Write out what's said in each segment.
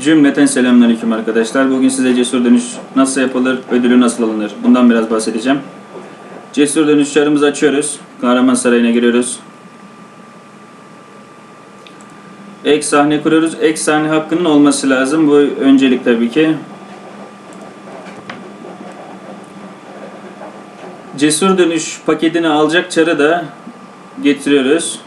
Cümleten selamünaleyküm arkadaşlar. Bugün size cesur dönüş nasıl yapılır, ödülü nasıl alınır? Bundan biraz bahsedeceğim. Cesur dönüş çarımızı açıyoruz. Kahraman Sarayı'na giriyoruz. Ek sahne kuruyoruz. Ek sahne hakkının olması lazım. Bu öncelik tabii ki. Cesur dönüş paketini alacak çarı da getiriyoruz.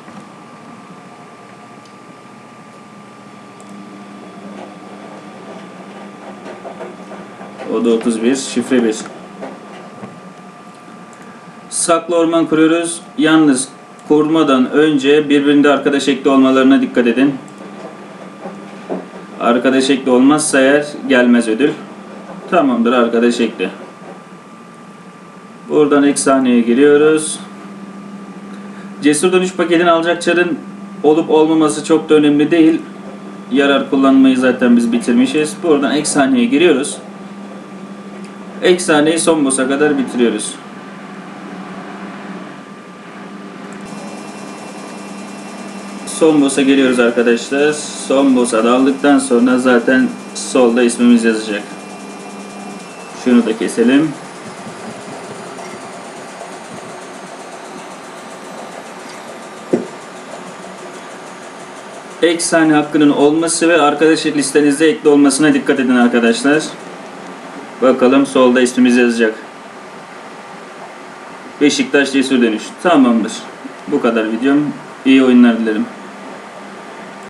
O da 31. Şifre 1. Saklı orman kuruyoruz. Yalnız kurmadan önce birbirinde arkadaş ekli olmalarına dikkat edin. Arkadaş ekli olmazsa eğer gelmez ödül. Tamamdır arkadaş ekli. Buradan ek sahneye giriyoruz. Cesur dönüş paketini alacak çarın olup olmaması çok da önemli değil. Yarar kullanmayı zaten biz bitirmişiz. Buradan ek sahneye giriyoruz. Ek sahneyi son boss'a kadar bitiriyoruz. Son boss'a geliyoruz arkadaşlar. Son boss'a da aldıktan sonra zaten solda ismimiz yazacak. Şunu da keselim. Ek sahne hakkının olması ve arkadaş listenizde ekli olmasına dikkat edin arkadaşlar. Bakalım solda ismimiz yazacak. Beşiktaş Cesur Dönüş. Tamamdır. Bu kadar videom. İyi oyunlar dilerim.